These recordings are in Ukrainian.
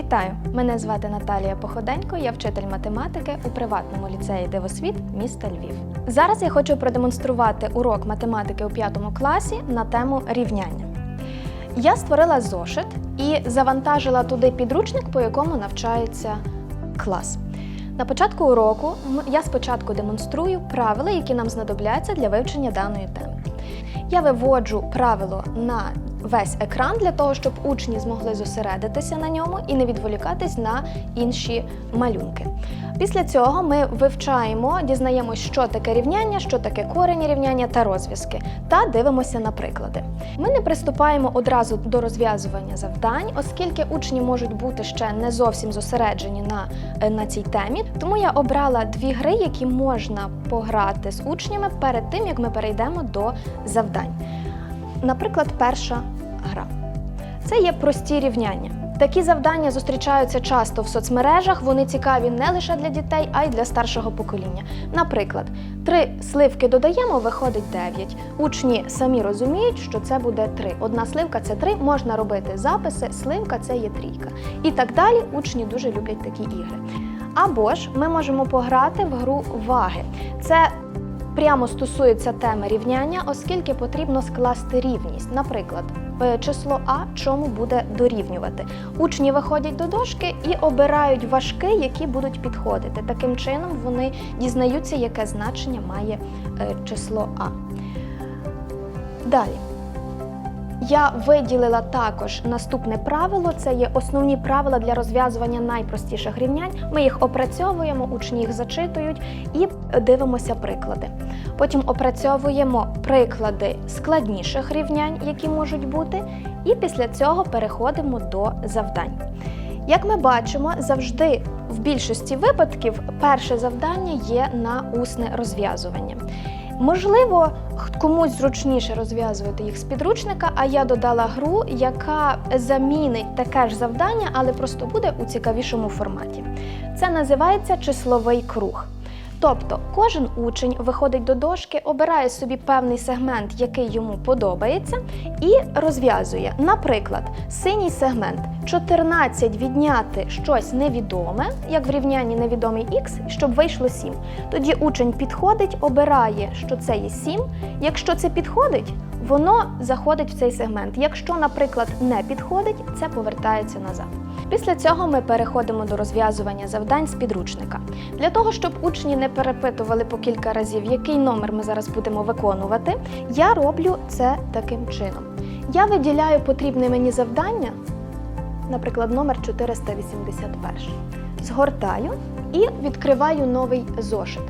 Вітаю! Мене звати Наталія Походенько, я вчитель математики у приватному ліцеї Дивосвіт міста Львів. Зараз я хочу продемонструвати урок математики у п'ятому класі на тему рівняння. Я створила зошит і завантажила туди підручник, по якому навчається клас. На початку уроку я спочатку демонструю правила, які нам знадобляться для вивчення даної теми. Я виводжу правило на весь екран для того, щоб учні змогли зосередитися на ньому і не відволікатись на інші малюнки. Після цього ми вивчаємо, дізнаємось, що таке рівняння, що таке корені рівняння та розв'язки, та дивимося на приклади. Ми не приступаємо одразу до розв'язування завдань, оскільки учні можуть бути ще не зовсім зосереджені на, е, на цій темі. Тому я обрала дві гри, які можна пограти з учнями перед тим, як ми перейдемо до завдань. Наприклад, перша гра. Це є прості рівняння. Такі завдання зустрічаються часто в соцмережах. Вони цікаві не лише для дітей, а й для старшого покоління. Наприклад, три сливки додаємо, виходить 9. Учні самі розуміють, що це буде 3. Одна сливка це 3, можна робити записи, сливка це є трійка. І так далі. Учні дуже люблять такі ігри. Або ж ми можемо пограти в гру ваги. Це прямо стосується теми рівняння, оскільки потрібно скласти рівність. Наприклад, е, число А чому буде дорівнювати. Учні виходять до дошки і обирають важки, які будуть підходити. Таким чином вони дізнаються, яке значення має е, число А. Далі. Я виділила також наступне правило: це є основні правила для розв'язування найпростіших рівнянь. Ми їх опрацьовуємо, учні їх зачитують і дивимося приклади. Потім опрацьовуємо приклади складніших рівнянь, які можуть бути, і після цього переходимо до завдань. Як ми бачимо, завжди в більшості випадків перше завдання є на усне розв'язування. Можливо, комусь зручніше розв'язувати їх з підручника, а я додала гру, яка замінить таке ж завдання, але просто буде у цікавішому форматі. Це називається числовий круг. Тобто кожен учень виходить до дошки, обирає собі певний сегмент, який йому подобається, і розв'язує. Наприклад, синій сегмент 14 відняти щось невідоме, як в рівнянні невідомий х, щоб вийшло 7. Тоді учень підходить, обирає, що це є 7. Якщо це підходить, воно заходить в цей сегмент. Якщо, наприклад, не підходить, це повертається назад. Після цього ми переходимо до розв'язування завдань з підручника. Для того, щоб учні не перепитували по кілька разів, який номер ми зараз будемо виконувати, я роблю це таким чином. Я виділяю потрібне мені завдання, наприклад, номер 481. Згортаю і відкриваю новий зошит.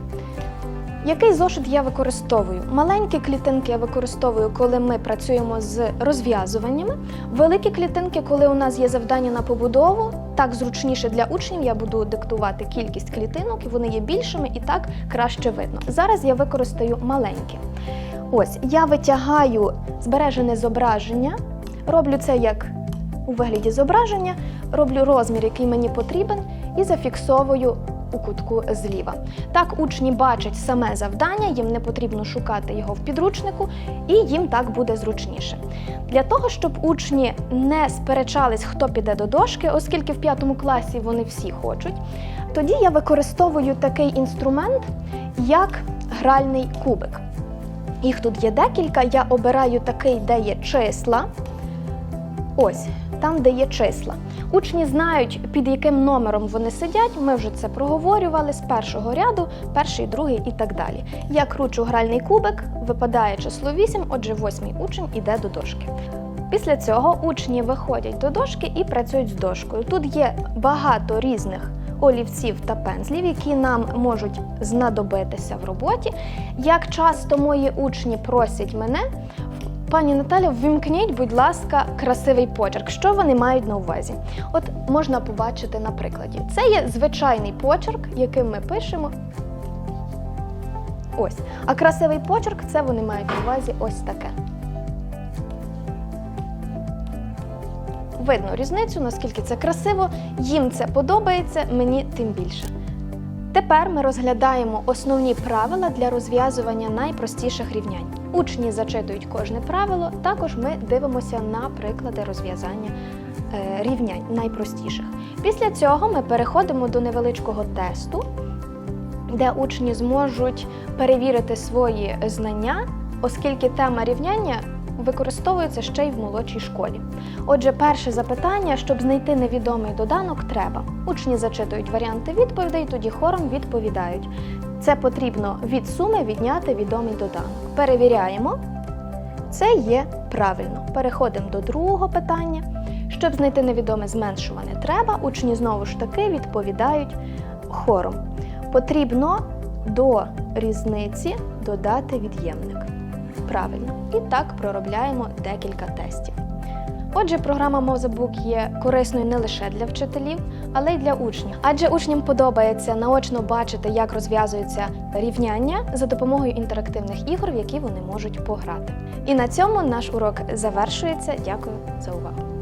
Який зошит я використовую? Маленькі клітинки я використовую, коли ми працюємо з розв'язуваннями. Великі клітинки, коли у нас є завдання на побудову, так зручніше для учнів, я буду диктувати кількість клітинок, вони є більшими і так краще видно. Зараз я використаю маленькі. Ось я витягаю збережене зображення, роблю це як у вигляді зображення, роблю розмір, який мені потрібен, і зафіксовую у кутку зліва. Так учні бачать саме завдання, їм не потрібно шукати його в підручнику, і їм так буде зручніше. Для того, щоб учні не сперечались, хто піде до дошки, оскільки в п'ятому класі вони всі хочуть, тоді я використовую такий інструмент, як гральний кубик. Їх тут є декілька. Я обираю такий, де є числа. Ось, там, де є числа. Учні знають, під яким номером вони сидять. Ми вже це проговорювали з першого ряду, перший, другий і так далі. Я кручу гральний кубик, випадає число 8, отже, восьмий учень іде до дошки. Після цього учні виходять до дошки і працюють з дошкою. Тут є багато різних олівців та пензлів, які нам можуть знадобитися в роботі. Як часто мої учні просять мене, пані Наталя, ввімкніть, будь ласка, красивий почерк. Що вони мають на увазі? От можна побачити на прикладі. Це є звичайний почерк, яким ми пишемо. Ось. А красивий почерк це вони мають на увазі ось таке. Видно різницю, наскільки це красиво, їм це подобається, мені тим більше. Тепер ми розглядаємо основні правила для розв'язування найпростіших рівнянь. Учні зачитують кожне правило, також ми дивимося на приклади розв'язання е, рівнянь найпростіших. Після цього ми переходимо до невеличкого тесту, де учні зможуть перевірити свої знання, оскільки тема рівняння використовується ще й в молодшій школі. Отже, перше запитання, щоб знайти невідомий доданок, треба. Учні зачитують варіанти відповідей, тоді хором відповідають. Це потрібно від суми відняти відомий доданок. Перевіряємо. Це є правильно. Переходимо до другого питання. Щоб знайти невідоме зменшуване треба, учні знову ж таки відповідають хором. Потрібно до різниці додати від'ємник. Правильно. І так проробляємо декілька тестів. Отже, програма Мозабук є корисною не лише для вчителів, але й для учнів. Адже учням подобається наочно бачити, як розв'язуються рівняння за допомогою інтерактивних ігор, в які вони можуть пограти. І на цьому наш урок завершується. Дякую за увагу.